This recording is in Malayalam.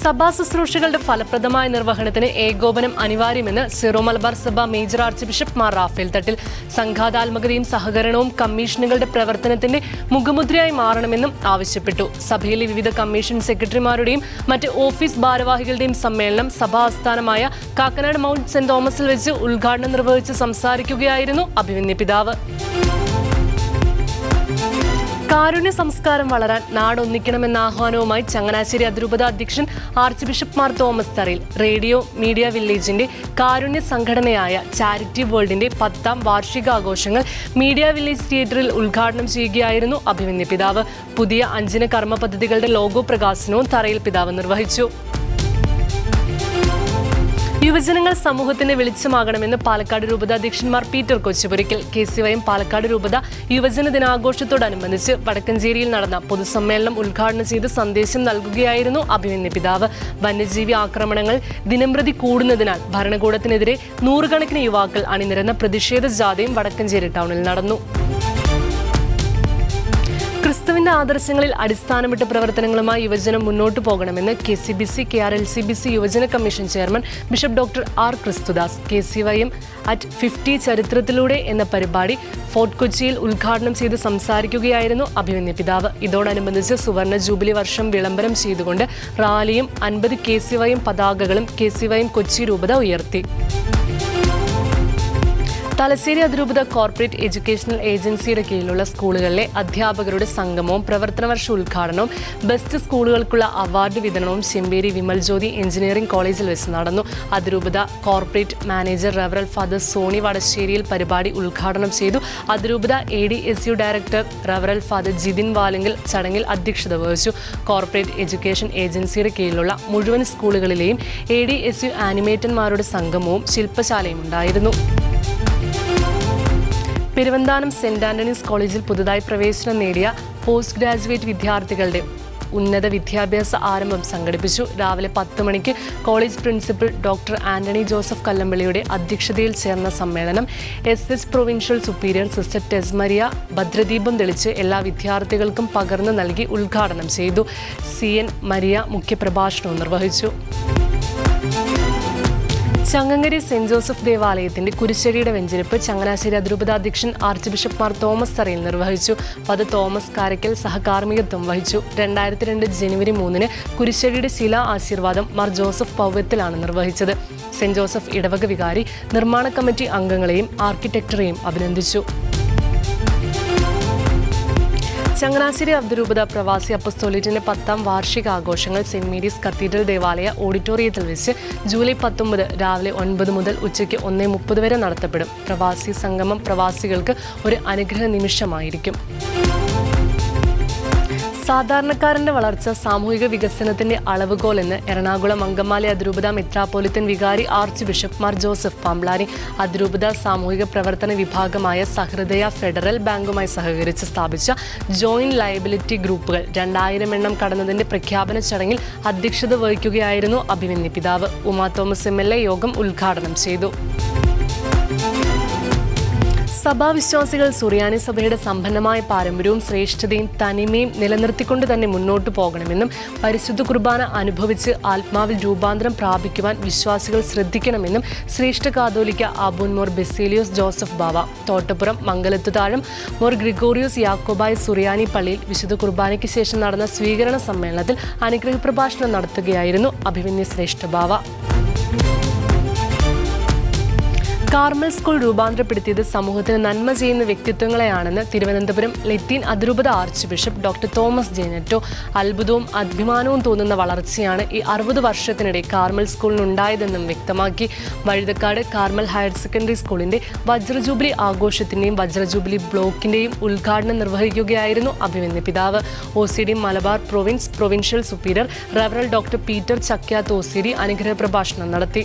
സഭാ ശുശ്രൂഷകളുടെ ഫലപ്രദമായ നിർവഹണത്തിന് ഏകോപനം അനിവാര്യമെന്ന് സിറോ മലബാർ സഭ major archbishop Mar Raphael Thattil. സംഘാതാത്മകതയും സഹകരണവും കമ്മീഷനുകളുടെ പ്രവർത്തനത്തിന്റെ മുഖമുദ്രയായി മാറണമെന്നും ആവശ്യപ്പെട്ടു. സഭയിലെ വിവിധ കമ്മീഷൻ സെക്രട്ടറിമാരുടെയും മറ്റ് ഓഫീസ് ഭാരവാഹികളുടെയും സമ്മേളനം സഭാ ആസ്ഥാനമായ കാക്കനാട് മൗണ്ട് സെന്റ് തോമസിൽ വെച്ച് ഉദ്ഘാടനം നിർവഹിച്ച് സംസാരിക്കുകയായിരുന്നു അഭിമന്യ പിതാവ്. കാരുണ്യ സംസ്കാരം വളരാൻ നാടൊന്നിക്കണമെന്ന ആഹ്വാനവുമായി ചങ്ങനാശ്ശേരി അതിരൂപത അധ്യക്ഷൻ archbishop Mar Thomas Tharayil radio media വില്ലേജിന്റെ കാരുണ്യ സംഘടനയായ ചാരിറ്റി വേൾഡിന്റെ പത്താം വാർഷികാഘോഷങ്ങൾ മീഡിയ വില്ലേജ് തിയേറ്ററിൽ ഉദ്ഘാടനം ചെയ്യുകയായിരുന്നു അഭിമന്യ പിതാവ്. പുതിയ അഞ്ചിന കർമ്മ പദ്ധതികളുടെ ലോഗോ പ്രകാശനവും തറയിൽ പിതാവ് നിർവഹിച്ചു. യുവജനങ്ങൾ സമൂഹത്തിന്റെ വെളിച്ചമാകണമെന്ന് പാലക്കാട് രൂപത അധ്യക്ഷന്മാർ Peter Kochupurickal K C Y Palakkad രൂപത യുവജന ദിനാഘോഷത്തോടനുബന്ധിച്ച് വടക്കഞ്ചേരിയിൽ നടന്ന പൊതുസമ്മേളനം ഉദ്ഘാടനം ചെയ്ത് സന്ദേശം നൽകുകയായിരുന്നു അഭിമന്യ പിതാവ്. വന്യജീവി ആക്രമണങ്ങൾ ദിനംപ്രതി കൂടുന്നതിനാൽ ഭരണകൂടത്തിനെതിരെ നൂറുകണക്കിന് യുവാക്കൾ അണിനിരന്ന പ്രതിഷേധ ജാഥയും വടക്കഞ്ചേരി ടൗണിൽ നടന്നു. ക്രിസ്തുവിന്റെ ആദർശങ്ങളിൽ അടിസ്ഥാനമിട്ട് പ്രവർത്തനങ്ങളുമായി യുവജനം മുന്നോട്ടു പോകണമെന്ന് K C B C K R L C B C യുവജന commission chairman bishop doctor R Christudas K C Y M at fifty ചരിത്രത്തിലൂടെ എന്ന പരിപാടി ഫോർട്ട് കൊച്ചിയിൽ ഉദ്ഘാടനം ചെയ്ത് സംസാരിക്കുകയായിരുന്നു അഭിമന്യ പിതാവ്. ഇതോടനുബന്ധിച്ച് സുവർണ ജൂബിലി വർഷം വിളംബരം ചെയ്തുകൊണ്ട് റാലിയും അൻപത് K C Y M പതാകകളും K C Y M Kochi രൂപത ഉയർത്തി. തലശ്ശേരി അതിരൂപത കോർപ്പറേറ്റ് എഡ്യൂക്കേഷണൽ ഏജൻസിയുടെ കീഴിലുള്ള സ്കൂളുകളിലെ അധ്യാപകരുടെ സംഗമവും പ്രവർത്തന വർഷ ഉദ്ഘാടനവും ബെസ്റ്റ് സ്കൂളുകൾക്കുള്ള അവാർഡ് വിതരണവും ചെമ്പേരി വിമൽ ജ്യോതി എഞ്ചിനീയറിംഗ് കോളേജിൽ വെച്ച് നടന്നു. അതിരൂപത കോർപ്പറേറ്റ് മാനേജർ റവറൽ ഫാദർ സോണി വടശ്ശേരിയിൽ പരിപാടി ഉദ്ഘാടനം ചെയ്തു. അതിരൂപത A D S U director റവറൽ father Jithin Valenkil ചടങ്ങിൽ അധ്യക്ഷത വഹിച്ചു. കോർപ്പറേറ്റ് എഡ്യൂക്കേഷൻ ഏജൻസിയുടെ കീഴിലുള്ള മുഴുവൻ സ്കൂളുകളിലെയും എ ഡി എസ് യു ആനിമേറ്റർമാരുടെ സംഗമവും ശില്പശാലയും ഉണ്ടായിരുന്നു. പെരുവന്താനം സെന്റ് ആന്റണീസ് കോളേജിൽ പുതുതായി പ്രവേശനം നേടിയ പോസ്റ്റ് ഗ്രാജുവേറ്റ് വിദ്യാർത്ഥികളുടെ ഉന്നത വിദ്യാഭ്യാസ ആരംഭം സംഘടിപ്പിച്ചു. രാവിലെ പത്ത് മണിക്ക് college principal doctor Antony Joseph കല്ലമ്പള്ളിയുടെ അധ്യക്ഷതയിൽ ചേർന്ന സമ്മേളനം S S provincial superior sister Tesmaria ഭദ്രദീപം തെളിച്ച് എല്ലാ വിദ്യാർത്ഥികൾക്കും പകർന്നു നൽകി ഉദ്ഘാടനം ചെയ്തു. സി എൻ മരിയ മുഖ്യപ്രഭാഷണവും നിർവഹിച്ചു. ചങ്ങങ്കരി സെന്റ് ജോസഫ് ദേവാലയത്തിന്റെ കുരിശ്ശടിയുടെ വെഞ്ചരിപ്പ് ചങ്ങനാശ്ശേരി അതിരൂപതാധ്യക്ഷൻ archbishop Mar Thomas Tharayil നിർവഹിച്ചു. പത് തോമസ് കാരക്കൽ സഹകാർമ്മികത്വം വഹിച്ചു. രണ്ടായിരത്തി രണ്ട് ജനുവരി മൂന്നിന് കുരിശ്ശടിയുടെ ശിലാ ആശീർവാദം മാർ ജോസഫ് പൗവ്യത്തിലാണ് നിർവഹിച്ചത്. സെന്റ് ജോസഫ് ഇടവക വികാരി നിർമ്മാണ കമ്മിറ്റി അംഗങ്ങളെയും ആർക്കിടെക്ടറെയും അഭിനന്ദിച്ചു. ചങ്ങനാശ്ശേരി അബ്ദുരൂപത പ്രവാസി അപ്പസ്തോലിറ്റിന്റെ പത്താം വാർഷിക ആഘോഷങ്ങൾ സെന്റ് മേരീസ് കത്തീഡ്രൽ ദേവാലയ ഓഡിറ്റോറിയത്തിൽ വെച്ച് ജൂലൈ പത്തൊമ്പത് രാവിലെ ഒൻപത് മുതൽ ഉച്ചയ്ക്ക് ഒന്നേ മുപ്പത് വരെ നടത്തപ്പെടും. പ്രവാസി സംഗമം പ്രവാസികൾക്ക് ഒരു അനുഗ്രഹ നിമിഷമായിരിക്കും. സാധാരണക്കാരന്റെ വളർച്ച സാമൂഹിക വികസനത്തിന്റെ അളവുകോൽ എന്ന് എറണാകുളം അങ്കമാലി അതിരൂപത മെത്രാപ്പോലിത്തൻ വികാരി archbishop Mar Joseph Pamplany അതിരൂപത സാമൂഹിക പ്രവർത്തന വിഭാഗമായ സഹൃദയ ഫെഡറൽ ബാങ്കുമായി സഹകരിച്ച് സ്ഥാപിച്ച ജോയിന്റ് ലയബിലിറ്റി ഗ്രൂപ്പുകൾ രണ്ടായിരം എണ്ണം കടന്നതിന്റെ പ്രഖ്യാപന ചടങ്ങിൽ അധ്യക്ഷത വഹിക്കുകയായിരുന്നു അഭിമന്യ പിതാവ്. ഉമാ തോമസ് എ യോഗം ഉദ്ഘാടനം ചെയ്തു. സഭാവിശ്വാസികൾ സുറിയാനി സഭയുടെ സമ്പന്നമായ പാരമ്പര്യവും ശ്രേഷ്ഠതയും തനിമയും നിലനിർത്തിക്കൊണ്ട് തന്നെ മുന്നോട്ടു പോകണമെന്നും പരിശുദ്ധ കുർബാന അനുഭവിച്ച് ആത്മാവിൽ രൂപാന്തരം പ്രാപിക്കുവാൻ വിശ്വാസികൾ ശ്രദ്ധിക്കണമെന്നും ശ്രേഷ്ഠ കാതോലിക്ക ആബൂൻ മോർ ബെസേലിയോസ് ജോസഫ് ബാവ തോട്ടപ്പുറം മംഗലത്തുതാഴം മോർ ഗ്രിഗോറിയോസ് യാക്കോബായ സുറിയാനി പള്ളിയിൽ വിശുദ്ധ കുർബാനയ്ക്ക് ശേഷം നടന്ന സ്വീകരണ സമ്മേളനത്തിൽ അനുഗ്രഹ പ്രഭാഷണം നടത്തുകയായിരുന്നു അഭിമന്യ ശ്രേഷ്ഠ ബാവ. കാർമൽ സ്കൂൾ രൂപാന്തരപ്പെടുത്തിയത് സമൂഹത്തിന് നന്മ ചെയ്യുന്ന വ്യക്തിത്വങ്ങളെയാണെന്ന് തിരുവനന്തപുരം ലത്തീൻ അതിരൂപത archbishop doctor Thomas J Netto അത്ഭുതവും അഭിമാനവും തോന്നുന്ന വളർച്ചയാണ് ഈ അറുപത് വർഷത്തിനിടെ കാർമൽ സ്കൂളിനുണ്ടായതെന്നും വ്യക്തമാക്കി. വഴുതക്കാട് കാർമൽ ഹയർ സെക്കൻഡറി സ്കൂളിന്റെ വജ്രജൂബിലി ആഘോഷത്തിന്റെയും വജ്രജൂബിലി ബ്ലോക്കിന്റെയും ഉദ്ഘാടനം നിർവഹിക്കുകയായിരുന്നു അഭിമന്യ പിതാവ്. O C D Malabar province provincial superior റവറൽ doctor Peter Chakyath O C D അനുഗ്രഹ പ്രഭാഷണം നടത്തി.